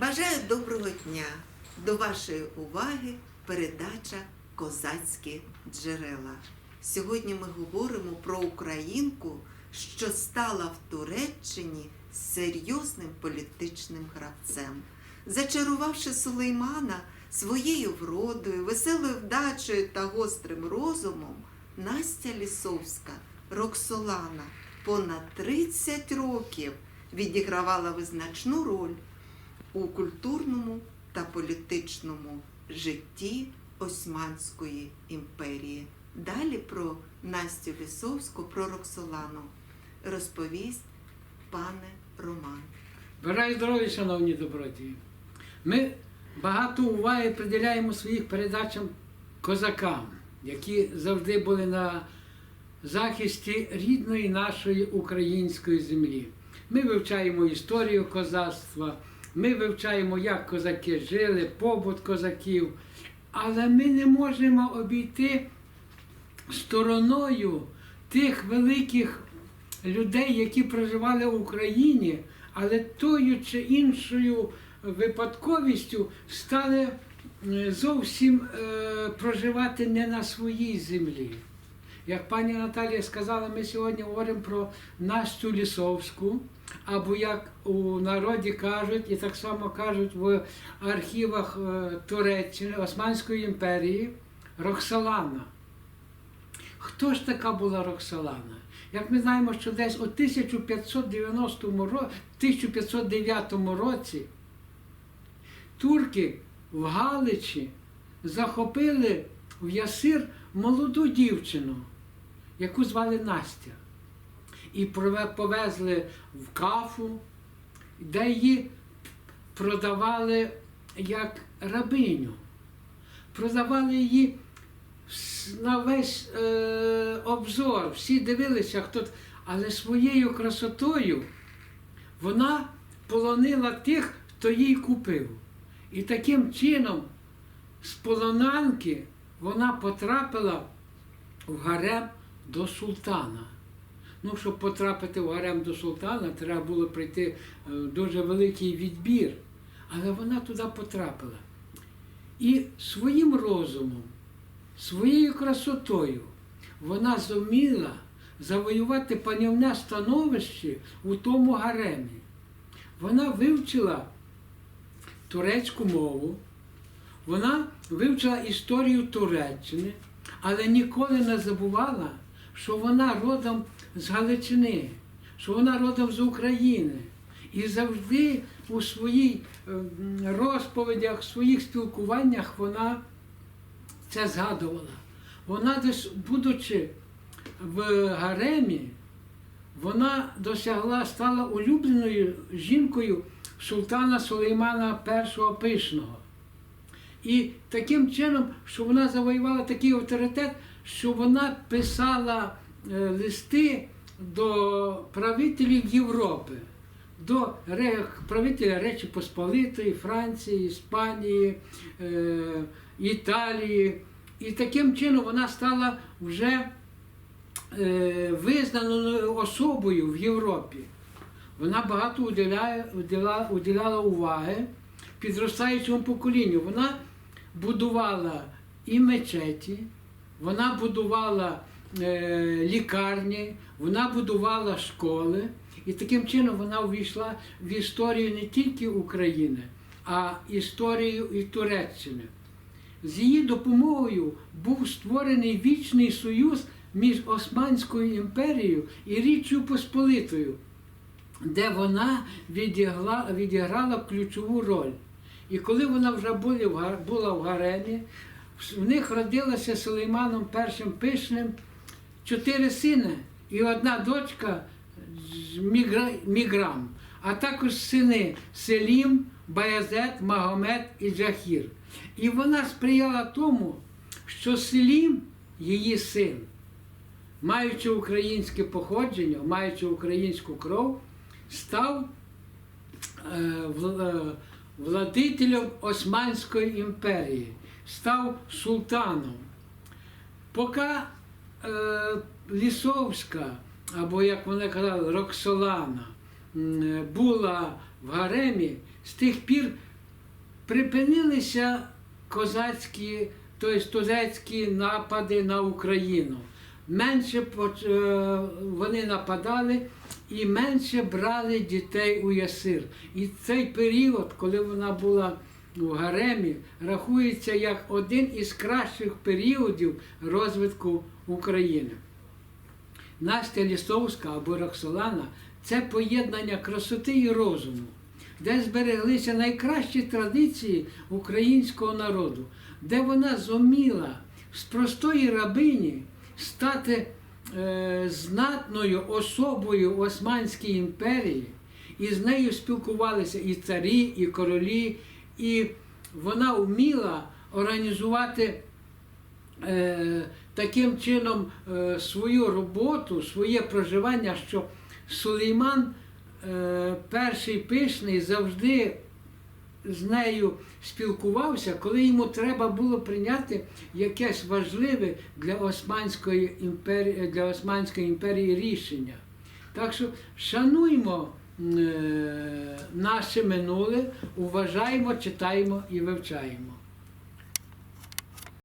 Бажаю доброго дня! До вашої уваги передача Козацькі джерела. Сьогодні ми говоримо про українку, що стала в Туреччині серйозним політичним гравцем. Зачарувавши Сулеймана своєю вродою, веселою вдачею та гострим розумом, Настя Лісовська, Роксолана, понад 30 років відігравала визначну роль у культурному та політичному житті Османської імперії. Далі про Настю Лісовську, про Роксолану розповість пане Роман. Бажаю здоров'я, шановні добродії. Ми багато уваги приділяємо своїх передачам козакам, які завжди були на захисті рідної нашої української землі. Ми вивчаємо історію козацтва, ми вивчаємо, як козаки жили, побут козаків, але ми не можемо обійти стороною тих великих людей, які проживали в Україні, але тою чи іншою випадковістю стали е, зовсім е, проживати не на своїй землі. Як пані Наталія сказала, ми сьогодні говоримо про Настю Лісовську, або як у народі кажуть, і так само кажуть в архівах е, Туреччини, Османської імперії, Роксолана. Хто ж така була Роксолана? Як ми знаємо, що десь у 1590 ро- 1509 році турки в Галичі захопили в Ясир молоду дівчину, яку звали Настя. І повезли в кафу, де її продавали як рабиню. Продавали її на весь е, обзор, всі дивилися, хто. Але своєю красотою вона полонила тих, хто її купив. І таким чином з полонанки вона потрапила в гарем до султана. Ну, щоб потрапити в гарем до султана, треба було пройти е, дуже великий відбір. Але вона туди потрапила. І своїм розумом, своєю красотою вона зуміла завоювати панівне становище у тому гаремі. Вона вивчила турецьку мову, вона вивчила історію Туреччини, але ніколи не забувала, що вона родом з Галичини, що вона родом з України. І завжди у своїх ем, розповідях, в своїх спілкуваннях вона це згадувала. Вона десь, будучи в гаремі, вона досягла, стала улюбленою жінкою султана Сулеймана І Пишного. І таким чином, що вона завоювала такий авторитет, що вона писала е, листи до правителів Європи, до правителя Речі Посполитої, Франції, Іспанії, е, Італії. І таким чином вона стала вже е, визнаною особою в Європі. Вона багато уділяє, уділа, уділяла уваги підростаючому поколінню. Вона будувала і мечеті, вона будувала е, лікарні, вона будувала школи. І таким чином вона увійшла в історію не тільки України, а історію і Туреччини. З її допомогою був створений вічний союз між Османською імперією і Річчю Посполитою, де вона відіграла, відіграла ключову роль. І коли вона вже була в, га- була в них родилося Сулейманом І Пишним чотири сини і одна дочка Мігра- Міграм, а також сини Селім, Баязет, Магомед і Джахір. І вона сприяла тому, що Селім, її син, маючи українське походження, маючи українську кров, став е, е, владителем Османської імперії, став султаном. Поки е, Лісовська, або як вони казали, Роксолана, була в гаремі, з тих пір припинилися козацькі, тобто турецькі напади на Україну. Менше е, вони нападали і менше брали дітей у ясир. І цей період, коли вона була у гаремі, рахується як один із кращих періодів розвитку України. Настя Лісовська або Роксолана це поєднання красоти і розуму, де збереглися найкращі традиції українського народу, де вона зуміла з простої рабині стати е, знатною особою в Османській імперії, і з нею спілкувалися і царі, і королі, і вона вміла організувати е, таким чином е, свою роботу, своє проживання, що Сулейман е, перший пишний завжди з нею спілкувався, коли йому треба було прийняти якесь важливе для Османської імперії, для Османської імперії рішення. Так що шануймо наше минуле, уважаємо, читаємо і вивчаємо.